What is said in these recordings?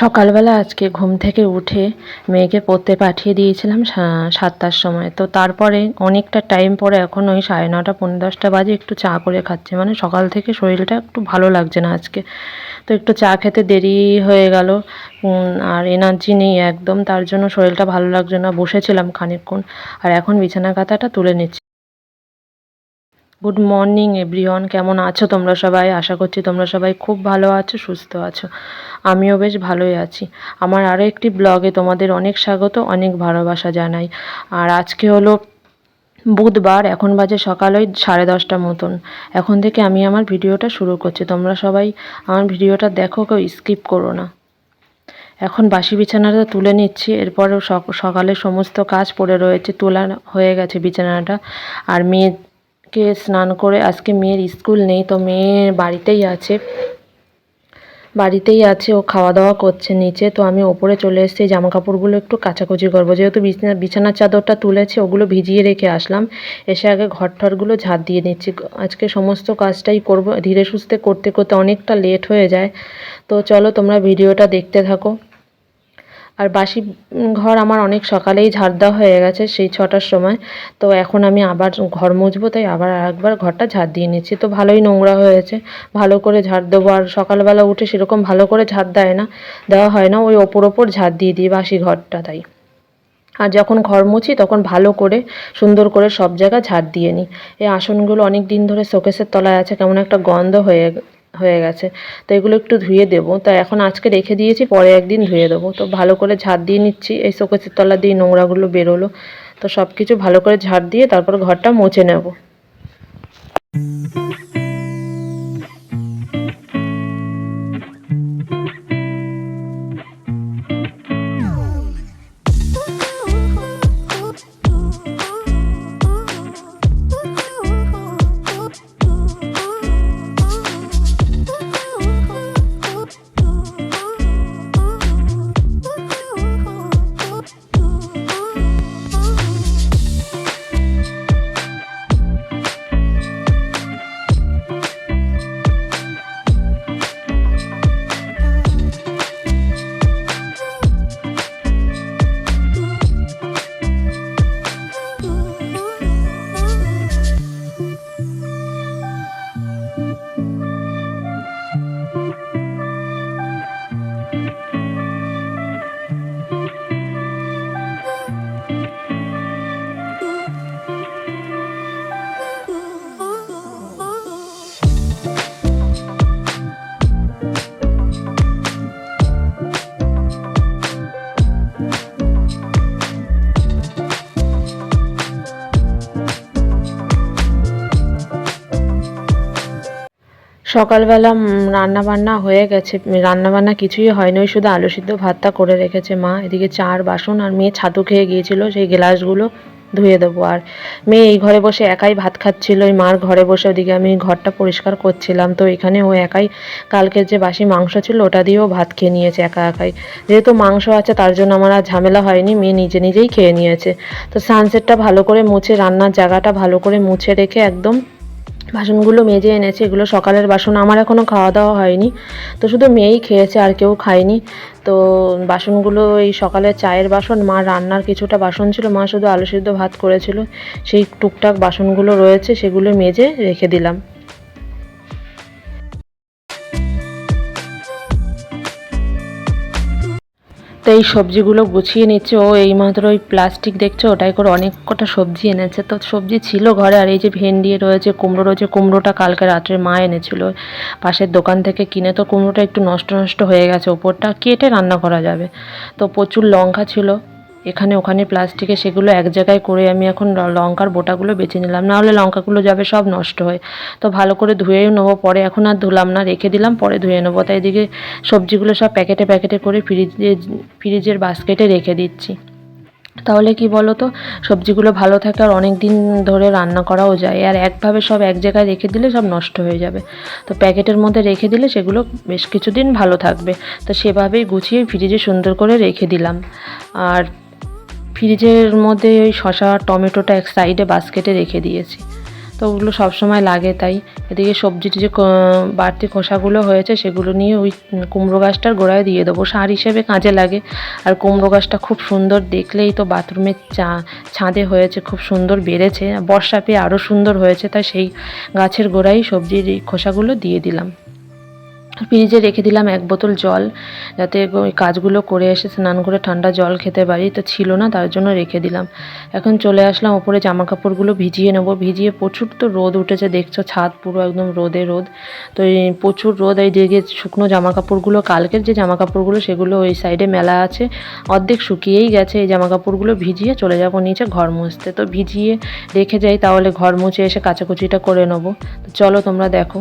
সকালবেলা আজকে ঘুম থেকে উঠে মেয়েকে পড়তে পাঠিয়ে দিয়েছিলাম সাতটার সময়। তো তারপরে অনেকটা টাইম পরে এখন ওই সাড়ে নটা পনেরো দশটা বাজে একটু চা করে খাচ্ছে। মানে সকাল থেকে শরীরটা একটু ভালো লাগছে না আজকে। তো একটু চা খেতে দেরি হয়ে গেল। আর এনার্জি নেই একদম। তার জন্য শরীরটা ভালো লাগছে না। বসেছিলাম খানিকক্ষণ। আর এখন বিছানা কাঁথাটা তুলে নিচ্ছি। গুড মর্নিং এভরিওয়ান কেমন আছো তোমরা সবাই? আশা করছি তোমরা সবাই খুব ভালো আছো, সুস্থ আছো। আমিও বেশ ভালোই আছি। আমার আরও একটি ব্লগে তোমাদের অনেক স্বাগত, অনেক ভালোবাসা জানাই। আর আজকে হলো বুধবার, এখন বাজে সকাল ওই সাড়ে দশটা মতন। এখন থেকে আমি আমার ভিডিওটা শুরু করছি। তোমরা সবাই আমার ভিডিওটা দেখো, কেউ স্কিপ করো না। এখন বাসি বিছানাটা তুলে নিচ্ছি। এরপর সকালে সমস্ত কাজ পড়ে রয়েছে, তোলা হয়ে গেছে বিছানাটা। আর মেয়েকে স্নান করে, আজকে মেয়ের স্কুল নেই তো মেয়ে বাড়িতেই আছে। বাড়িতেই আছে, ও খাওয়া দাওয়া করছে নিচে। তো আমি ওপরে চলে এসেছি জামা কাপড়গুলো একটু কাচাকুচি করব। যেহেতু বিছানা, বিছানার চাদরটা তুলেছে, ওগুলো ভিজিয়ে রেখে আসলাম। এসে আগে ঘর ঠরগুলো ঝাড় দিয়ে নিচ্ছি। আজকে সমস্ত কাজটাই করব। ধীরে সুস্থে করতে করতে অনেকটা লেট হয়ে যায়। তো চলো তোমরা ভিডিওটা দেখতে থাকো। আর বাসি ঘর আমার অনেক সকালেই ঝাড় দেওয়া হয়ে গেছে সেই ছটার সময়। তো এখন আমি আবার ঘর মুছবো, তাই আবার একবার ঘরটা ঝাড় দিয়ে নিচ্ছি। তো ভালোই নোংরা হয়েছে, ভালো করে ঝাড় দেবো। আর সকালবেলা উঠে সেরকম ভালো করে ঝাড় দেয় না, দেওয়া হয় না, ওই ওপর ওপর ঝাড় দিয়ে দিই বাসি ঘরটা তাই। আর যখন ঘর মুছি তখন ভালো করে, সুন্দর করে সব জায়গা ঝাড় দিয়ে নিই। এই আসনগুলো অনেক দিন ধরে শোকেসের তলায় আছে, কেমন একটা গন্ধ হয়ে হয়ে গেছে। তো এগুলো একটু ধুয়ে দেবো। তা এখন আজকে রেখে দিয়েছি, পরে একদিন ধুয়ে দেবো। তো ভালো করে ঝাড় দিয়ে নিচ্ছি। এই শোকেসের তলা দিয়ে নোংরাগুলো বেরোলো। তো সব কিছু ভালো করে ঝাড় দিয়ে তারপর ঘরটা মুছে নেব। সকালবেলা রান্না বান্না হয়ে গেছে। রান্না বান্না কিছুই হয়নি, ওই শুধু আলু সিদ্ধ ভাতটা করে রেখেছে মা। এদিকে চার বাসন আর মেয়ে ছাতু খেয়ে গিয়েছিল, সেই গ্লাসগুলো ধুয়ে দেবো। আর মেয়ে এই ঘরে বসে একাই ভাত খাচ্ছিল, ওই মার ঘরে বসে ওদিকে আমি ঘরটা পরিষ্কার করছিলাম। তো এখানে ও একাই, কালকের যে বাসি মাংস ছিল, ওটা দিয়েও ভাত খেয়ে নিয়েছে একা একাই। যেহেতু মাংস আছে, তার জন্য আমার আর ঝামেলা হয়নি, মেয়ে নিজে নিজেই খেয়ে নিয়েছে। তো সানসেটটা ভালো করে মুছে, রান্নার জায়গাটা ভালো করে মুছে রেখে একদম বাসনগুলো মেজে এনেছে, এগুলো সকালের বাসন। আমার এখনও খাওয়া দাওয়া হয়নি। তো শুধু মেয়েই খেয়েছে, আর কেউ খায়নি। তো বাসনগুলো, এই সকালে চায়ের বাসন, মা রান্নার কিছুটা বাসন ছিল, মা শুধু আলু সিদ্ধ ভাত করেছিল। সেই টুকটাক বাসনগুলো রয়েছে, সেগুলো মেজে রেখে দিলাম। তো এই সবজিগুলো গুছিয়ে নিচ্ছে। ও এইমাত্র ওই প্লাস্টিক দেখছে, ওটাই করে অনেক কটা সবজি এনেছে। তো সবজি ছিল ঘরে, আর এই যে ভেন্ডি রয়েছে, কুমড়ো রয়েছে, কুমড়োটা কালকে রাত্রে মা এনেছিল। পাশের দোকান থেকে কিনে, তো কুমড়োটা একটু নষ্ট নষ্ট হয়ে গেছে, ওপরটা কেটে রান্না করা যাবে। তো প্রচুর লঙ্কা ছিল। এখানে ওখানে প্লাস্টিকে সেগুলো এক জায়গায় করে আমি এখন লঙ্কার বোটাগুলো বেছে নিলাম। না হলে লঙ্কাগুলো যাবে সব নষ্ট হয়ে। তো ভালো করে ধুয়েও নেব। পরে এখন আর ধুলাম না, রেখে দিলাম, পরে ধুয়ে নেব। তাই এদিকে সবজিগুলো সব প্যাকেটে প্যাকেটে করে ফ্রিজে, ফ্রিজের বাস্কেটে রেখে দিচ্ছি। তাহলে কি বলো তো সবজিগুলো ভালো থাকে আর অনেক দিন ধরে রান্না করাও যায়। আর একভাবে সব এক জায়গায় রেখে দিলে সব নষ্ট হয়ে যাবে। তো প্যাকেটের মধ্যে রেখে দিলে সেগুলো বেশ কিছুদিন ভালো থাকবে। তো সেভাবেই গুছিয়ে ফ্রিজে সুন্দর করে রেখে দিলাম। আর ফ্রিজের মধ্যে ওই শশা টমেটোটা এক সাইডে বাস্কেটে রেখে দিয়েছি। তো ওগুলো সবসময় লাগে তাই। এদিকে সবজির যে বাড়তি খোসাগুলো হয়েছে সেগুলো নিয়ে ওই কুমড়ো গাছটার গোড়ায় দিয়ে দেবো। সার হিসেবে কাজে লাগে। আর কুমড়ো গাছটা খুব সুন্দর দেখলেই তো বাথরুমের চা, ছাদে হয়েছে, খুব সুন্দর বেড়েছে। বর্ষা পেয়ে আরও সুন্দর হয়েছে, তাই সেই গাছের গোড়ায় সবজির এই খোসাগুলো দিয়ে দিলাম। ফ্রিজে রেখে দিলাম এক বোতল জল, যাতে ওই কাজগুলো করে এসে স্নান করে ঠান্ডা জল খেতে পারি, তো ছিল না, তার জন্য রেখে দিলাম। এখন চলে আসলাম ওপরে জামা কাপড়গুলো ভিজিয়ে নেব। ভিজিয়ে প্রচুর তো রোদ উঠেছে, দেখছ ছাদ পুরো একদম রোদে রোদ। তো এই প্রচুর রোদ, এই দিকে শুকনো জামা কাপড়গুলো কালকের যে জামা কাপড়গুলো সেগুলো ওই সাইডে মেলা আছে। অর্ধেক শুকিয়েই গেছে, এই জামা কাপড়গুলো ভিজিয়ে চলে যাব নিচে ঘর মুছতে। তো ভিজিয়ে রেখে যাই, তাহলে ঘর মুছে এসে কাচাকুচিটা করে নেব। তো চলো তোমরা দেখো।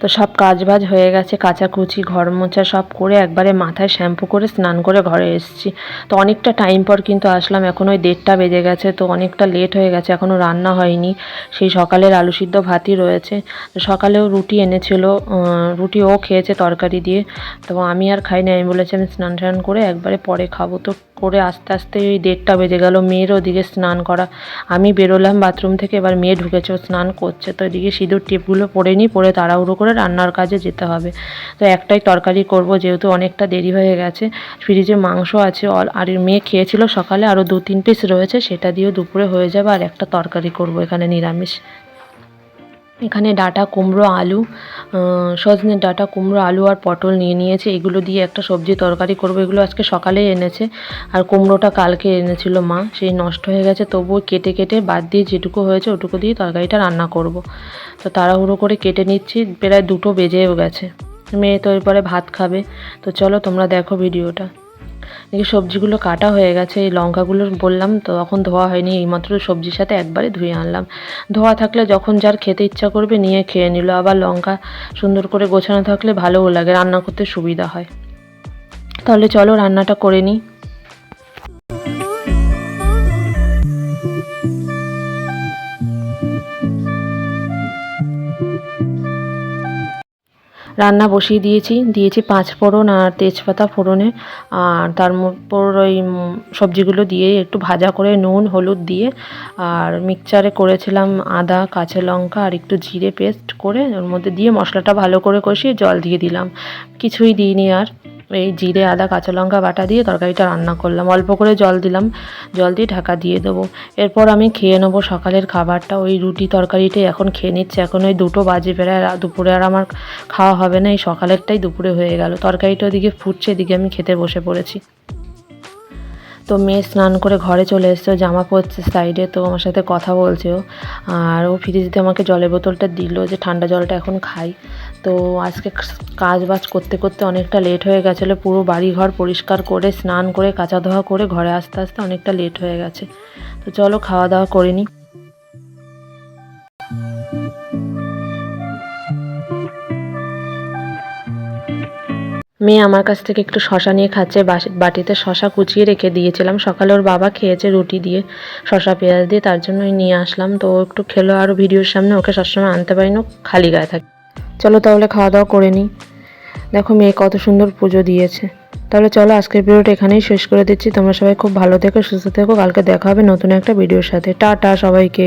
তো সব কাজ বাজ হয়ে গেছে, কাচাকুচি ঘর মোছা সব করে একবারে মাথায় শ্যাম্পু করে স্নান করে ঘরে এসেছি। তো অনেকটা টাইম পর কিন্তু আসলাম, এখন ওই দেড়টা বেজে গেছে, তো অনেকটা লেট হয়ে গেছে এখনও রান্না হয়নি। সেই সকালের আলু সিদ্ধ ভাতই রয়েছে। সকালেও রুটি এনেছিল রুটি ও খেয়েছে তরকারি দিয়ে। তো আমি আর খাইনি, আমি বলেছি আমি স্নান টান করে একবারে পরে খাব। তো করে আস্তে আস্তে ওই দেড়টা বেজে গেল। মেয়ের ওদিকে স্নান করা। আমি বেরোলাম বাথরুম থেকে, এবার মেয়ে ঢুকেছে স্নান করছে। তো এদিকে সিঁদুর টিপগুলো পরে নিই পরে তাড়াহুড়ো করে রান্নার কাজে যেতে হবে। তো একটাই তরকারি করব, যেহেতু অনেকটা দেরি হয়ে গেছে। ফ্রিজে মাংস আছে, অল- আর মেয়ে খেয়েছিল সকালে, আরও দু তিন পিস রয়েছে, সেটা দিয়েও দুপুরে হয়ে যাবে, আর একটা তরকারি করব এখানে নিরামিষ। এখানে ডাটা, কুমড়ো, আলু সজনে ডাটা, কুমড়ো, আলু আর পটল নিয়ে নিয়েছে। এগুলো দিয়ে একটা সবজি তরকারি করব। এগুলো আজকে সকালেই এনেছে আর কুমড়োটা কালকে এনেছিল মা। সেই নষ্ট হয়ে গেছে। তবুও কেটে কেটে বাদ দিয়ে যেটুকু হয়েছে ওটুকু দিয়ে তরকারিটা রান্না করব। তো তাড়াহুড়ো করে কেটে নিচ্ছি। প্রায় দুটো বেজেও গেছে। মেয়ে তো এরপরে ভাত খাবে। তো চলো তোমরা দেখো ভিডিওটা। এদিকে সবজিগুলো কাটা হয়ে গেছে, এই লঙ্কাগুলো বললাম তো তখন ধোয়া হয়নি, এইমাত্র সবজির সাথে একবারে ধুয়ে আনলাম। ধোয়া থাকলে যখন যার খেতে ইচ্ছা করবে নিয়ে খেয়ে নিল, আবার লঙ্কা সুন্দর করে গোছানো থাকলে ভালোও লাগে, রান্না করতে সুবিধা হয়। তাহলে চলো রান্নাটা করে নিই। রান্না বসিয়ে দিয়েছি। দিয়েছি পাঁচ ফোড়ন আর তেজপাতা ফোড়নে। আর তার উপর ওই সবজিগুলো দিয়ে একটু ভাজা করে নুন, হলুদ দিয়ে আর মিক্সচারে করেছিলাম আদা, কাঁচা লঙ্কা আর একটু জিরে পেস্ট করে ওর মধ্যে দিয়ে মশলাটা ভালো করে কষিয়ে জল দিয়ে দিলাম। কিছুই দিইনি আর। এই জিরে, আদা, কাঁচা লঙ্কা বাটা দিয়ে তরকারিটা রান্না করলাম। অল্প করে জল দিলাম। জল দিয়ে ঢাকা দিয়ে দেবো। এরপর আমি খেয়ে নেব সকালের খাবারটা। ওই রুটি তরকারিটাই এখন খেয়ে নিচ্ছে। এখন ওই দুটো বাজে রা- দুপুরে আর আমার খাওয়া হবে না। এই সকালেরটাই দুপুরে হয়ে গেল। তরকারিটা ওদিকে ফুটছে, এদিকে আমি খেতে বসে পড়েছি। তো মেয়ে স্নান করে ঘরে চলে এসছে। জামা পরছে সাইডে। তো আমার সাথে কথা বলছে আর ও ফ্রিজ আমাকে জলের বোতলটা দিল যে ঠান্ডা জলটা এখন খাই। তো আজকে কাজ বাজ করতে করতে অনেকটা লেট হয়ে গেছিল। পুরো বাড়ি ঘর পরিষ্কার করে, স্নান করে কাচা ধোয়া করে ঘরে আসতে আসতে অনেকটা লেট হয়ে গেছে। তো চলো খাওয়া দাওয়া করে নিই মেয়ে আমার কাছ থেকে একটু শশা নিয়ে খাচ্ছে। বাটিতে শশা কুচিয়ে রেখে দিয়েছিলাম। সকালে ওর বাবা খেয়েছে রুটি দিয়ে শশা পেঁয়াজ দিয়ে, তার জন্যই নিয়ে আসলাম। তো একটু খেলো আরও ভিডিওর সামনে। ওকে সবসময় আনতে পারি না খালি গায়ে থাকে। চলো তাহলে খাওয়া দাওয়া করে নিই। দেখো মেয়ে কত সুন্দর পুজো দিয়েছে। তাহলে চলো আজকের ভিডিওটা এখানেই শেষ করে দিচ্ছি। তোমরা সবাই খুব ভালো থেকো, সুস্থ থেকো। কালকে দেখা হবে নতুন একটা ভিডিওর সাথে। টাটা সবাইকে।